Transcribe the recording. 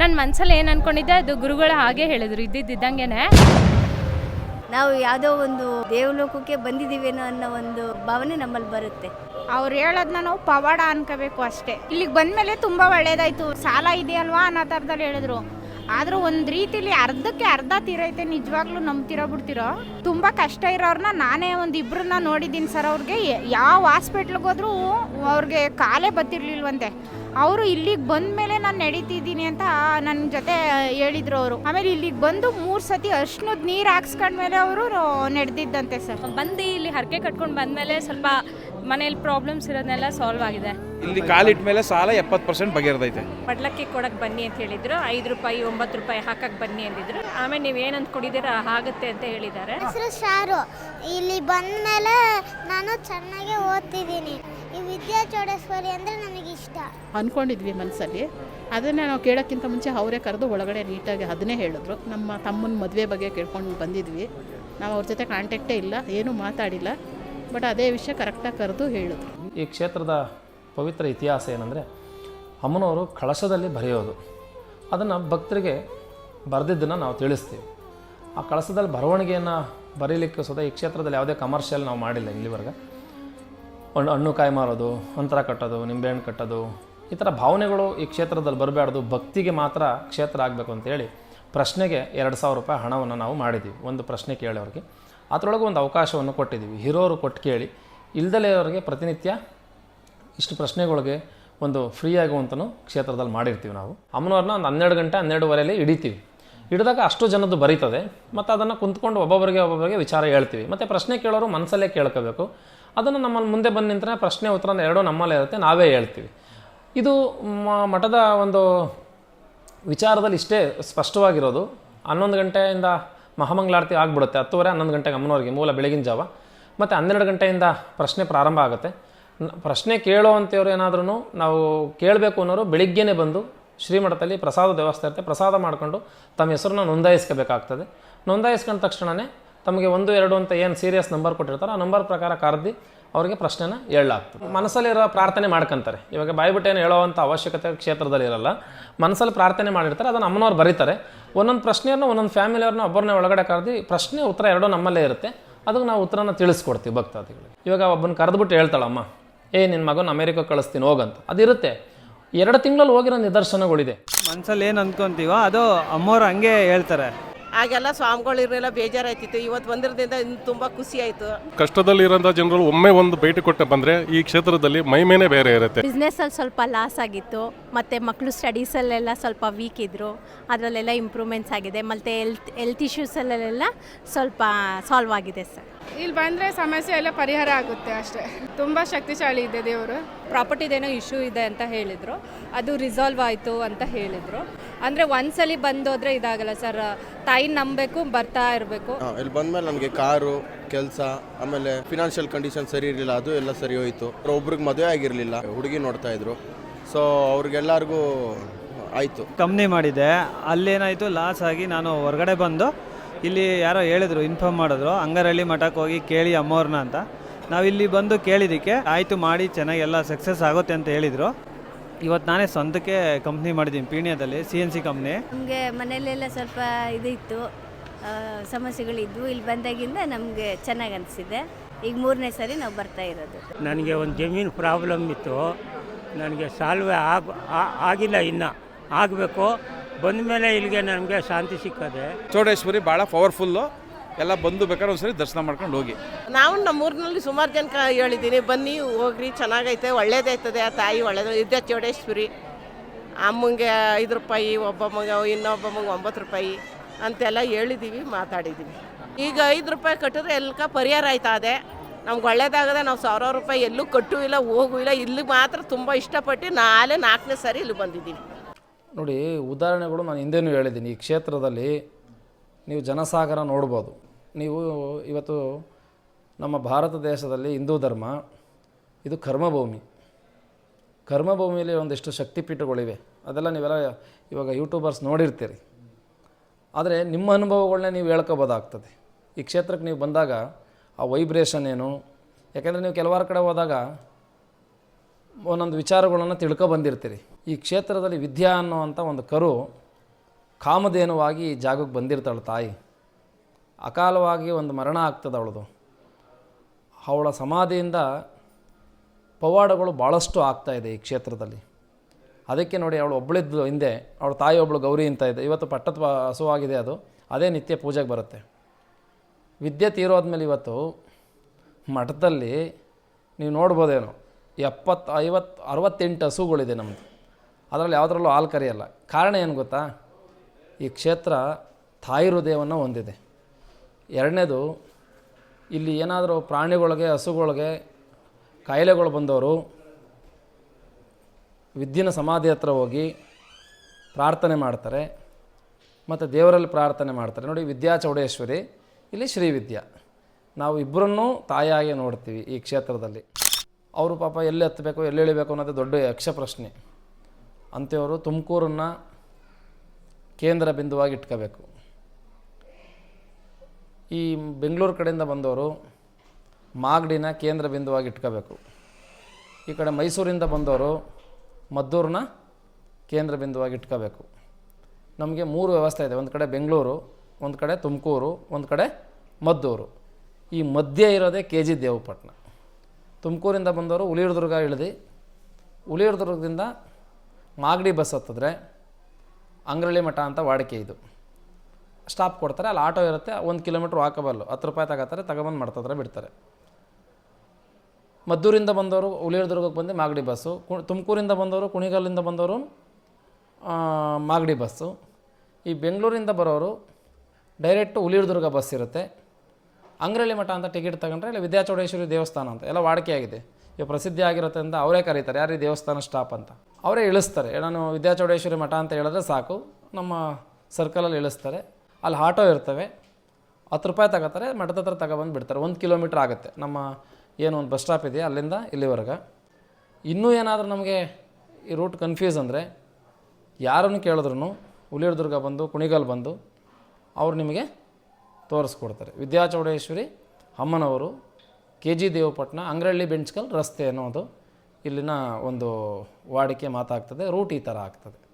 ನನ್ನ ಮನಸ್ಸಲ್ಲಿ ಏನು ಅನ್ಕೊಂಡಿದ್ದೆ ಅದು ಗುರುಗಳು ಹಾಗೆ ಹೇಳಿದ್ರು ಇದ್ದಿದ್ದಂಗೆನೆ ನಾವು ಯಾವುದೋ ಒಂದು ದೇವಲೋಕಕ್ಕೆ ಬಂದಿದ್ದೀವೇನೋ ಅನ್ನೋ ಒಂದು ಭಾವನೆ ನಮ್ಮಲ್ಲಿ ಬರುತ್ತೆ. ಅವ್ರು ಹೇಳೋದನ್ನ ನಾವು ಪವಾಡ ಅನ್ಕೋಬೇಕು ಅಷ್ಟೇ. ಇಲ್ಲಿಗೆ ಬಂದಮೇಲೆ ತುಂಬ ಒಳ್ಳೇದಾಯ್ತು. ಸಾಲ ಇದೆಯಲ್ವಾ ಅನ್ನೋ ಥರದಲ್ಲಿ ಹೇಳಿದ್ರು. ಆದರೂ ಒಂದು ರೀತಿಲಿ ಅರ್ಧಕ್ಕೆ ಅರ್ಧ ತೀರೈತೆ ನಿಜವಾಗ್ಲೂ ನಂಬ್ತಿರೋ ಬಿಡ್ತಿರೋ. ತುಂಬ ಕಷ್ಟ ಇರೋರನ್ನ ನಾನೇ ಒಂದು ಇಬ್ಬರನ್ನ ನೋಡಿದ್ದೀನಿ ಸರ್ ಅವ್ರಿಗೆ. ಯಾವ ಹಾಸ್ಪಿಟ್ಲಿಗೆ ಹೋದ್ರೂ ಅವ್ರಿಗೆ ಕಾಲೇ ಬತ್ತಿರ್ಲಿಲ್ವಂತೆ ಅವರು ಇಲ್ಲಿಗೆ ಬಂದ ಮೇಲೆ ನಾನು ನಡೀತಿದ್ದೀನಿ ಅಂತ ನನ್ನ ಜೊತೆ ಹೇಳಿದ್ರು ಅವರು. ಆಮೇಲೆ ಇಲ್ಲಿಗೆ ಬಂದು ಮೂರು ಸತಿ ಅರ್ಶನದ ನೀರು ಹಾಕ್ಸ್ಕೊಂಡ್ಮೇಲೆ ಅವರು ನಡೆದಿದ್ದಂತೆ ಸರ್. ಬಂದು ಇಲ್ಲಿ ಹರಕೆ ಕಟ್ಕೊಂಡು ಬಂದಮೇಲೆ ಸ್ವಲ್ಪ ಮನೇಲಿ ಪ್ರಾಬ್ಲಮ್ಸ್ ಇರೋದನ್ನೆಲ್ಲ ಸಾಲ್ವ್ ಆಗಿದೆ. ಇಲ್ಲಿ ಕಾಲಿಟ್ ಮೇಲೆ ಸಾಲ ಎಪ್ಪತ್ತು ಪರ್ಸೆಂಟ್ ಬಗೆಹರ್ದೈತೆ ಪಡ್ಲಕ್ಕಿ ಕೊಡಕ್ಕೆ ಬನ್ನಿ ಅಂತ ಹೇಳಿದ್ರು. ಐದು ರೂಪಾಯಿ ಒಂಬತ್ತು ರೂಪಾಯಿ ಹಾಕಕ್ಕೆ ಬನ್ನಿ ಅಂದಿದ್ರು. ಆಮೇಲೆ ನೀವು ಏನಂತ ಅಂದ್ಕೊಂಡಿದ್ದೀರ ಆಗುತ್ತೆ ಅಂತ ಹೇಳಿದ್ದಾರೆ. ಹೆಸರು ಶಾರು. ಇಲ್ಲಿ ಬಂದ ಮೇಲೆ ನಾನು ಚೆನ್ನಾಗಿ ಓದ್ತಿದ್ದೀನಿ. ಈ ವಿದ್ಯಾ ಚೌಡೇಶ್ವರಿ ಅಂದರೆ ನನಗೆ ಇಷ್ಟ. ಅಂದ್ಕೊಂಡಿದ್ವಿ ಮನಸ್ಸಲ್ಲಿ ಅದನ್ನು ನಾವು ಕೇಳೋಕ್ಕಿಂತ ಮುಂಚೆ ಅವರೇ ಕರೆದು ಒಳಗಡೆ ನೀಟಾಗಿ ಅದನ್ನೇ ಹೇಳಿದ್ರು. ನಮ್ಮ ತಮ್ಮನ ಮದುವೆ ಬಗ್ಗೆ ಕೇಳ್ಕೊಂಡು ಬಂದಿದ್ವಿ. ನಾವು ಅವ್ರ ಜೊತೆ ಕಾಂಟ್ಯಾಕ್ಟೇ ಇಲ್ಲ ಏನೂ ಮಾತಾಡಿಲ್ಲ. ಬಟ್ ಅದೇ ವಿಷಯ ಕರೆಕ್ಟಾಗಿ ಕರೆದು ಹೇಳಿದ್ರು. ಈ ಕ್ಷೇತ್ರದ ಪವಿತ್ರ ಇತಿಹಾಸ ಏನಂದರೆ ಅಮ್ಮನವರು ಕಳಶದಲ್ಲಿ ಬರೆಯೋದು. ಅದನ್ನು ಭಕ್ತರಿಗೆ ಬರೆದಿದ್ದನ್ನು ನಾವು ತಿಳಿಸ್ತೀವಿ. ಆ ಕಳಶದಲ್ಲಿ ಬರವಣಿಗೆಯನ್ನು ಬರೀಲಿಕ್ಕೆ ಸದಾ ಈ ಕ್ಷೇತ್ರದಲ್ಲಿ ಯಾವುದೇ ಕಮರ್ಷಿಯಲ್ ನಾವು ಮಾಡಿಲ್ಲ ಇಲ್ಲಿವರೆಗೆ. ಹಣ್ಣು ಹಣ್ಣು ಕಾಯಿ ಮಾರೋದು ಅಂತರ ಕಟ್ಟೋದು, ನಿಂಬೆಹಣ್ಣು ಕಟ್ಟೋದು, ಈ ಥರ ಭಾವನೆಗಳು ಈ ಕ್ಷೇತ್ರದಲ್ಲಿ ಬರಬಾರ್ದು. ಭಕ್ತಿಗೆ ಮಾತ್ರ ಕ್ಷೇತ್ರ ಆಗಬೇಕು ಅಂತೇಳಿ ಪ್ರಶ್ನೆಗೆ ಎರಡು ಸಾವಿರ ರೂಪಾಯಿ ಹಣವನ್ನು ನಾವು ಮಾಡಿದ್ದೀವಿ ಒಂದು ಪ್ರಶ್ನೆ ಕೇಳಿ ಅವ್ರಿಗೆ. ಅದರೊಳಗೆ ಒಂದು ಅವಕಾಶವನ್ನು ಕೊಟ್ಟಿದ್ದೀವಿ ಹಿರೋರು ಕೊಟ್ಟು ಕೇಳಿ. ಇಲ್ದಲೇ ಅವರಿಗೆ ಪ್ರತಿನಿತ್ಯ ಇಷ್ಟು ಪ್ರಶ್ನೆಗಳಿಗೆ ಒಂದು ಫ್ರೀ ಆಗುವಂತನೂ ಕ್ಷೇತ್ರದಲ್ಲಿ ಮಾಡಿರ್ತೀವಿ ನಾವು. ಅಮ್ಮನವ್ರನ್ನ ಒಂದು ಹನ್ನೆರಡು ಗಂಟೆ ಹನ್ನೆರಡುವರೆಯಲ್ಲಿ ಹಿಡಿತೀವಿ. ಹಿಡಿದಾಗ ಅಷ್ಟು ಜನದ್ದು ಬರೀತದೆ. ಮತ್ತು ಅದನ್ನು ಕುಂತ್ಕೊಂಡು ಒಬ್ಬೊಬ್ಬರಿಗೆ ಒಬ್ಬೊಬ್ಬರಿಗೆ ವಿಚಾರ ಹೇಳ್ತೀವಿ. ಮತ್ತು ಪ್ರಶ್ನೆ ಕೇಳೋರು ಮನಸ್ಸಲ್ಲೇ ಕೇಳ್ಕೋಬೇಕು. ಅದನ್ನು ನಮ್ಮಲ್ಲಿ ಮುಂದೆ ಬಂದು ನಿಂತರೆ ಪ್ರಶ್ನೆ ಉತ್ತರ ಎರಡೂ ನಮ್ಮಲ್ಲೇ ಇರುತ್ತೆ, ನಾವೇ ಹೇಳ್ತೀವಿ. ಇದು ಮಠದ ಒಂದು ವಿಚಾರದಲ್ಲಿ ಇಷ್ಟೇ ಸ್ಪಷ್ಟವಾಗಿರೋದು. ಹನ್ನೊಂದು ಗಂಟೆಯಿಂದ ಮಹಾಮಂಗಳಾರತಿ ಆಗಿಬಿಡುತ್ತೆ. ಹತ್ತುವರೆ, ಹನ್ನೊಂದು ಗಂಟೆಗೆ ಅಮ್ಮನವ್ರಿಗೆ ಮೂಲ ಬೆಳಗಿನ ಜಾವ. ಮತ್ತು ಹನ್ನೆರಡು ಗಂಟೆಯಿಂದ ಪ್ರಶ್ನೆ ಪ್ರಾರಂಭ ಆಗುತ್ತೆ. ಪ್ರಶ್ನೆ ಕೇಳೋ ಅಂಥವ್ರು ಏನಾದ್ರೂ ನಾವು ಕೇಳಬೇಕು ಅನ್ನೋರು ಬೆಳಿಗ್ಗೆನೇ ಬಂದು ಶ್ರೀಮಠದಲ್ಲಿ ಪ್ರಸಾದ ವ್ಯವಸ್ಥೆ ಇರುತ್ತೆ. ಪ್ರಸಾದ ಮಾಡಿಕೊಂಡು ತಮ್ಮ ಹೆಸರನ್ನ ನೋಂದಾಯಿಸ್ಕೋಬೇಕಾಗ್ತದೆ. ನೋಂದಾಯಿಸ್ಕೊಂಡ ತಕ್ಷಣವೇ ತಮಗೆ ಒಂದು, ಎರಡು ಅಂತ ಏನು ಸೀರಿಯಸ್ ನಂಬರ್ ಕೊಟ್ಟಿರ್ತಾರೋ ಆ ನಂಬರ್ ಪ್ರಕಾರ ಕರೆದಿ ಅವರಿಗೆ ಪ್ರಶ್ನೆನ ಹೇಳಲಾಗ್ತದೆ. ಮನಸ್ಸಲ್ಲಿರೋ ಪ್ರಾರ್ಥನೆ ಮಾಡ್ಕೊಂತಾರೆ. ಇವಾಗ ಬಾಯ್ಬಿಟ್ಟೇನು ಹೇಳೋವಂಥ ಅವಶ್ಯಕತೆ ಕ್ಷೇತ್ರದಲ್ಲಿ ಇರಲ್ಲ. ಮನಸ್ಸಲ್ಲಿ ಪ್ರಾರ್ಥನೆ ಮಾಡಿರ್ತಾರೆ, ಅದನ್ನು ಅಮ್ಮನವ್ರು ಬರೀತಾರೆ. ಒಂದೊಂದು ಪ್ರಶ್ನೆಯನ್ನು ಒಂದೊಂದು ಫ್ಯಾಮಿಲಿಯವ್ರನ್ನ ಒಬ್ಬರನ್ನೇ ಒಳಗಡೆ ಕರೆದು ಪ್ರಶ್ನೆ ಉತ್ತರ ಎರಡೂ ನಮ್ಮಲ್ಲೇ ಇರುತ್ತೆ. ಅದಕ್ಕೆ ನಾವು ಉತ್ತರನ ತಿಳಿಸ್ಕೊಡ್ತೀವಿ ಭಕ್ತಾದಿಗಳಿಗೆ. ಇವಾಗ ಒಬ್ಬನ ಕರೆದ್ಬಿಟ್ಟು ಹೇಳ್ತಾಳಮ್ಮ, ಏ ನಿನ್ನ ಮಗನ ಅಮೇರಿಕಾ ಕಳಿಸ್ತೀನಿ, ಹೋಗಂತ. ಅದಿರುತ್ತೆ. ಎರಡು ತಿಂಗಳಲ್ಲಿ ಹೋಗಿರೋ ನಿದರ್ಶನಗಳಿದೆ. ಮನ್ಸಲ್ಲಿ ಏನು ಅನ್ಕೊಂತೀವೋ ಅದು ಅಮ್ಮವ್ರು ಹಂಗೆ ಹೇಳ್ತಾರೆ. ಆಗೆಲ್ಲ ಸ್ವಾಮಿಗಳು ಇರಲಿಲ್ಲ ಬೇಜಾರಾಯ್ತಿತ್ತು. ಇವತ್ತು ಬಂದಿರೋದ್ರಿಂದ ಇನ್ನು ತುಂಬ ಖುಷಿ ಆಯಿತು. ಕಷ್ಟದಲ್ಲಿರೋಂಥ ಜನರು ಒಮ್ಮೆ ಒಂದು ಭೇಟಿ ಕೊಟ್ಟು ಬಂದರೆ ಈ ಕ್ಷೇತ್ರದಲ್ಲಿ ಮೈಮೇನೆ ಬೇರೆ ಇರುತ್ತೆ. ಬಿಸ್ನೆಸ್ಸಲ್ಲಿ ಸ್ವಲ್ಪ ಲಾಸ್ ಆಗಿತ್ತು. ಮತ್ತು ಮಕ್ಕಳು ಸ್ಟಡೀಸಲ್ಲೆಲ್ಲ ಸ್ವಲ್ಪ ವೀಕ್ ಇದ್ದರು ಅದರಲ್ಲೆಲ್ಲ ಇಂಪ್ರೂವ್ಮೆಂಟ್ಸ್ ಆಗಿದೆ. ಮತ್ತು ಹೆಲ್ತ್ ಹೆಲ್ತ್ ಇಶ್ಯೂಸಲ್ಲೆಲ್ಲ ಸ್ವಲ್ಪ ಸಾಲ್ವ್ ಆಗಿದೆ ಸರ್ ಇಲ್ಲಿ ಬಂದರೆ ಸಮಸ್ಯೆ ಎಲ್ಲ ಪರಿಹಾರ ಆಗುತ್ತೆ ಅಷ್ಟೇ. ತುಂಬ ಶಕ್ತಿಶಾಲಿ ಇದೆ ದೇವರು. ಪ್ರಾಪರ್ಟಿದೇನೋ ಇಶ್ಯೂ ಇದೆ ಅಂತ ಹೇಳಿದರು. ಅದು ರಿಸಾಲ್ವ್ ಆಯಿತು ಅಂತ ಹೇಳಿದರು. ಅಂದರೆ ಒಂದ್ಸಲಿ ಬಂದೋದ್ರೆ ಇದಾಗಲ್ಲ ಸರ್ ತಾಯಿ ನಂಬಬೇಕು ಬರ್ತಾ ಇರಬೇಕು. ಇಲ್ಲಿ ಬಂದಮೇಲೆ ನನಗೆ ಕಾರು ಕೆಲಸ ಆಮೇಲೆ ಫಿನಾನ್ಷಿಯಲ್ ಕಂಡೀಷನ್ ಸರಿ ಇರಲಿಲ್ಲ ಅದು ಎಲ್ಲ ಸರಿ ಹೋಯಿತು. ಒಬ್ರಿಗೆ ಮದುವೆ ಆಗಿರಲಿಲ್ಲ ಹುಡುಗಿ ನೋಡ್ತಾ ಇದ್ರು. ಸೊ ಅವ್ರಿಗೆಲ್ಲರಿಗೂ ಆಯಿತು. ಕಂಪ್ನಿ ಮಾಡಿದೆ. ಅಲ್ಲೇನಾಯಿತು ಲಾಸ್ ಆಗಿ ನಾನು ಹೊರಗಡೆ ಬಂದು ಇಲ್ಲಿ ಯಾರೋ ಹೇಳಿದ್ರು ಇನ್ಫಾರ್ಮ್ ಮಾಡಿದ್ರು. ಅಂಗರಳ್ಳಿ ಮಠಕ್ಕೆ ಹೋಗಿ ಕೇಳಿ ಅಮ್ಮವ್ರನ್ನ ಅಂತ. ನಾವು ಇಲ್ಲಿ ಬಂದು ಕೇಳಿದ್ದಕ್ಕೆ ಆಯಿತು ಮಾಡಿ ಚೆನ್ನಾಗಿ ಎಲ್ಲ ಸಕ್ಸಸ್ ಆಗುತ್ತೆ ಅಂತ ಹೇಳಿದರು. ಇವತ್ತು ನಾನೇ ಸ್ವಂತಕ್ಕೆ ಕಂಪ್ನಿ ಮಾಡಿದ್ದೀನಿ ಪೀಣ್ಯದಲ್ಲಿ ಸಿ ಎನ್ ಸಿ ಕಂಪ್ನಿ ನಮಗೆ ಮನೆಯಲ್ಲೆಲ್ಲ ಸ್ವಲ್ಪ ಇದಿತ್ತು ಸಮಸ್ಯೆಗಳಿದ್ದವು ಸಮಸ್ಯೆಗಳಿದ್ವು. ಇಲ್ಲಿ ಬಂದಾಗಿಂದ ನಮಗೆ ಚೆನ್ನಾಗಿ ಅನಿಸಿದೆ. ಈಗ ಮೂರನೇ ಸರಿ ನಾವು ಬರ್ತಾ ಇರೋದು. ನನಗೆ ಒಂದು ಜಮೀನು ಪ್ರಾಬ್ಲಮ್ ಇತ್ತು. ನನಗೆ ಸಾಲ್ವೇ ಆಗ ಆಗಿಲ್ಲ ಇನ್ನು. ಆಗಬೇಕು. ಬಂದ ಮೇಲೆ ಇಲ್ಲಿಗೆ ನಮಗೆ ಶಾಂತಿ ಸಿಕ್ಕದೆ. ಚೌಡೇಶ್ವರಿ ಭಾಳ ಪವರ್ಫುಲ್ಲು. ಎಲ್ಲ ಬಂದು ಬೇಕಾದ್ರೆ ಒಂದ್ಸರಿ ದರ್ಶನ ಮಾಡ್ಕೊಂಡು ಹೋಗಿ. ನಾವು ನಮ್ಮೂರಿನಲ್ಲಿ ಸುಮಾರು ಜನಕ್ಕೆ ಹೇಳಿದ್ದೀನಿ ಬನ್ನಿ ಹೋಗ್ರಿ ಚೆನ್ನಾಗೈತೆ ಒಳ್ಳೇದಾಯ್ತದೆ ಆ ತಾಯಿ ಒಳ್ಳೇದು ಇದ್ದ ಚೌಡೇಶ್ವರಿ. ಅಮ್ಮಂಗೆ ಐದು ರೂಪಾಯಿ ಒಬ್ಬ ಮಗ ಇನ್ನೊಬ್ಬ ಮಗ ಒಂಬತ್ತು ರೂಪಾಯಿ ಅಂತೆಲ್ಲ ಹೇಳಿದ್ದೀವಿ ಮಾತಾಡಿದ್ದೀವಿ ಈಗ ಐದು ರೂಪಾಯಿ ಕಟ್ಟಿದ್ರೆ ಎಲ್ಲಕ ಪರಿಹಾರ ಆಯ್ತಾ ಅದೇ? ನಮ್ಗೆ ಒಳ್ಳೇದಾಗದೆ ನಾವು ಸಾವಿರಾರು ರೂಪಾಯಿ ಎಲ್ಲೂ ಕಟ್ಟು ಇಲ್ಲ ಹೋಗೂ ಇಲ್ಲ ಇಲ್ಲಿ ಮಾತ್ರ ತುಂಬ ಇಷ್ಟಪಟ್ಟು ನಾಳೆ ನಾಲ್ಕನೇ ಸಾರಿ ಇಲ್ಲಿ ಬಂದಿದ್ದೀವಿ. ನೋಡಿ, ಉದಾಹರಣೆಗಳು ನಾನು ಹಿಂದೆನೂ ಹೇಳಿದ್ದೀನಿ. ಈ ಕ್ಷೇತ್ರದಲ್ಲಿ ನೀವು ಜನಸಾಗರ ನೋಡ್ಬೋದು. ನೀವು ಇವತ್ತು ನಮ್ಮ ಭಾರತ ದೇಶದಲ್ಲಿ ಹಿಂದೂ ಧರ್ಮ, ಇದು ಕರ್ಮಭೂಮಿ. ಕರ್ಮಭೂಮಿಯಲ್ಲಿ ಒಂದಿಷ್ಟು ಶಕ್ತಿಪೀಠಗಳಿವೆ. ಅದೆಲ್ಲ ನೀವೆಲ್ಲ ಇವಾಗ ಯೂಟ್ಯೂಬರ್ಸ್ ನೋಡಿರ್ತೀರಿ. ಆದರೆ ನಿಮ್ಮ ಅನುಭವಗಳನ್ನೇ ನೀವು ಹೇಳ್ಕೋಬೋದಾಗ್ತದೆ. ಈ ಕ್ಷೇತ್ರಕ್ಕೆ ನೀವು ಬಂದಾಗ ಆ ವೈಬ್ರೇಷನ್ ಏನು? ಯಾಕೆಂದರೆ ನೀವು ಕೆಲವಾರು ಕಡೆ ಹೋದಾಗ ಒಂದೊಂದು ವಿಚಾರಗಳನ್ನು ತಿಳ್ಕೊ ಬಂದಿರ್ತೀರಿ. ಈ ಕ್ಷೇತ್ರದಲ್ಲಿ ವಿದ್ಯಾ ಅನ್ನುವಂಥ ಒಂದು ಕರು ಕಾಮಧೇನುವಾಗಿ ಜಾಗಕ್ಕೆ ಬಂದಿರ್ತಾಳೆ ತಾಯಿ. ಅಕಾಲವಾಗಿ ಒಂದು ಮರಣ ಆಗ್ತದೆ ಅವಳದು. ಅವಳ ಸಮಾಧಿಯಿಂದ ಪವಾಡಗಳು ಭಾಳಷ್ಟು ಆಗ್ತಾಯಿದೆ ಈ ಕ್ಷೇತ್ರದಲ್ಲಿ. ಅದಕ್ಕೆ ನೋಡಿ ಅವಳು ಒಬ್ಬಳಿದ್ದು ಹಿಂದೆ, ಅವಳ ತಾಯಿ ಒಬ್ಬಳು ಗೌರಿ ಅಂತ ಇದೆ. ಇವತ್ತು ಪಟ್ಟದ ಪ- ಹಸುವಾಗಿದೆ ಅದು. ಅದೇ ನಿತ್ಯ ಪೂಜೆಗೆ ಬರುತ್ತೆ. ವಿದ್ಯೆ ತೀರೋದ್ಮೇಲೆ ಇವತ್ತು ಮಠದಲ್ಲಿ ನೀವು ನೋಡ್ಬೋದೇನೋ ಎಪ್ಪತ್ತು ಐವತ್ತು ಅರವತ್ತೆಂಟು ಹಸುಗಳಿದೆ ನಮ್ಮದು ಅದರಲ್ಲಿ ಯಾವುದರಲ್ಲೂ ಹಾಲು ಕರೆಯಲ್ಲ. ಕಾರಣ ಏನು ಗೊತ್ತಾ? ಈ ಕ್ಷೇತ್ರ ತಾಯಿ ಹೃದಯವನ್ನು ಹೊಂದಿದೆ. ಎರಡನೇದು, ಇಲ್ಲಿ ಏನಾದರೂ ಪ್ರಾಣಿಗಳಿಗೆ, ಹಸುಗಳಿಗೆ ಕಾಯಿಲೆಗಳು ಬಂದವರು ವಿದ್ಯಿನ ಸಮಾಧಿ ಹತ್ರ ಹೋಗಿ ಪ್ರಾರ್ಥನೆ ಮಾಡ್ತಾರೆ. ಮತ್ತು ದೇವರಲ್ಲಿ ಪ್ರಾರ್ಥನೆ ಮಾಡ್ತಾರೆ. ನೋಡಿ, ವಿದ್ಯಾ ಚೌಡೇಶ್ವರಿ, ಇಲ್ಲಿ ಶ್ರೀವಿದ್ಯಾ ನಾವು ಇಬ್ಬರನ್ನೂ ತಾಯಿಯಾಗಿ ನೋಡ್ತೀವಿ ಈ ಕ್ಷೇತ್ರದಲ್ಲಿ. ಅವರು ಪಾಪ ಎಲ್ಲಿ ಹತ್ತಬೇಕು ಎಲ್ಲಿ ಇಳಿಬೇಕು ಅನ್ನೋದು ದೊಡ್ಡ ಯಕ್ಷ ಪ್ರಶ್ನೆ ಅಂಥವರು ತುಮಕೂರನ್ನು ಕೇಂದ್ರ ಬಿಂದುವಾಗಿ ಇಟ್ಕೋಬೇಕು. ಈ ಬೆಂಗಳೂರು ಕಡೆಯಿಂದ ಬಂದವರು ಮಾಗಡಿನ ಕೇಂದ್ರ ಬಿಂದುವಾಗಿ ಇಟ್ಕೋಬೇಕು. ಈ ಕಡೆ ಮೈಸೂರಿಂದ ಬಂದವರು ಮದ್ದೂರನ್ನ ಕೇಂದ್ರ ಬಿಂದುವಾಗಿ ಇಟ್ಕೋಬೇಕು. ನಮಗೆ ಮೂರು ವ್ಯವಸ್ಥೆ ಇದೆ. ಒಂದು ಕಡೆ ಬೆಂಗಳೂರು, ಒಂದು ಕಡೆ ತುಮಕೂರು, ಒಂದು ಕಡೆ ಮದ್ದೂರು. ಈ ಮಧ್ಯೆ ಇರೋದೇ ಕೆ ಜಿ ದೇವಪಟ್ಟಣ. ತುಮಕೂರಿಂದ ಬಂದವರು ಹುಲಿಯೂರ್ದುರ್ಗ ಇಳಿದು. ಹುಲಿಯೂರ್ದುರ್ಗದಿಂದ ಮಾಗಡಿ ಬಸ್ ಹತ್ತಿದ್ರೆ ಅಂಗ್ರಳ್ಳಿ ಮಠ ಅಂತ ವಾಡಿಕೆ ಇದು. ಸ್ಟಾಪ್ ಕೊಡ್ತಾರೆ, ಅಲ್ಲಿ ಆಟೋ ಇರುತ್ತೆ, ಒಂದು ಕಿಲೋಮೀಟ್ರ್ ವಾಕಬಲ್ಲು ಹತ್ತು ರೂಪಾಯಿ ತಗೋತಾರೆ, ತಗೊಬಂದು ಮಾಡ್ತಿದ್ರೆ ಬಿಡ್ತಾರೆ. ಮದ್ದೂರಿಂದ ಬಂದವರು ಉಳಿಯರ್ದುರ್ಗಕ್ಕೆ ಬಂದು ಮಾಗಡಿ ಬಸ್ಸು, ಕು, ತುಮಕೂರಿಂದ ಬಂದವರು, ಕುಣಿಗಲ್ಲಿಂದ ಬಂದವರು ಮಾಗಡಿ ಬಸ್ಸು. ಈ ಬೆಂಗಳೂರಿಂದ ಬರೋರು ಡೈರೆಕ್ಟು ಉಳಿಯರ್ದುರ್ಗ ಬಸ್ ಇರುತ್ತೆ. ಅಂಗ್ರಳ್ಳಿ ಮಠ ಅಂತ ಟಿಕೆಟ್ ತಗೊಂಡ್ರೆ ಇಲ್ಲಿ ವಿದ್ಯಾಚೌಡೇಶ್ವರಿ ದೇವಸ್ಥಾನ ಅಂತ, ಎಲ್ಲ ವಾಡಿಕೆ ಆಗಿದೆ. ಈಗ ಪ್ರಸಿದ್ಧಿ ಆಗಿರುತ್ತೆ ಅಂತ ಅವರೇ ಕರೀತಾರೆ, ಯಾರು ದೇವಸ್ಥಾನ ಸ್ಟಾಪ್ ಅಂತ. ಅವರೇ ಇಳಿಸ್ತಾರೆ. ನಾನು ವಿದ್ಯಾಚೌಡೇಶ್ವರಿ ಮಠ ಅಂತ ಹೇಳಿದ್ರೆ ಸಾಕು. ನಮ್ಮ ಸರ್ಕಲಲ್ಲಿ ಇಳಿಸ್ತಾರೆ. ಅಲ್ಲಿ ಆಟೋ ಇರ್ತವೆ. ಹತ್ತು ರೂಪಾಯಿ ತಗೋತಾರೆ, ಮಠದ ಹತ್ರ ತಗೊಬಂದು ಬಿಡ್ತಾರೆ. ಒಂದು ಕಿಲೋಮೀಟ್ರ್ ಆಗುತ್ತೆ. ನಮ್ಮ ಏನು ಒಂದು ಬಸ್ ಸ್ಟಾಪ್ ಇದೆಯಾ? ಅಲ್ಲಿಂದ ಇಲ್ಲಿವರೆಗೆ. ಇನ್ನೂ ಏನಾದರೂ ನಮಗೆ ಈ ರೂಟ್ ಕನ್ಫ್ಯೂಸ್ ಅಂದರೆ, ಯಾರನ್ನು ಕೇಳಿದ್ರು ಹುಲಿಯೂರ್ದುರ್ಗ ಬಂದು, ಕುಣಿಗಲ್ ಬಂದು ಅವ್ರು ನಿಮಗೆ ತೋರಿಸ್ಕೊಡ್ತಾರೆ. ವಿದ್ಯಾಚೌಡೇಶ್ವರಿ ಅಮ್ಮನವರು, ಕೆ ಜಿ ದೇವಪಟ್ಟಣ ಅಂಗ್ರಳ್ಳಿ ಬೆಂಚ್ಕಲ್ ರಸ್ತೆ ಅನ್ನೋದು. ಇಲ್ಲಿನ ಒಂದು ವಾಡಿಕೆ ಮಾತಾಗ್ತದೆ ರೂಟ್ ಈ ಥರ ಆಗ್ತದೆ.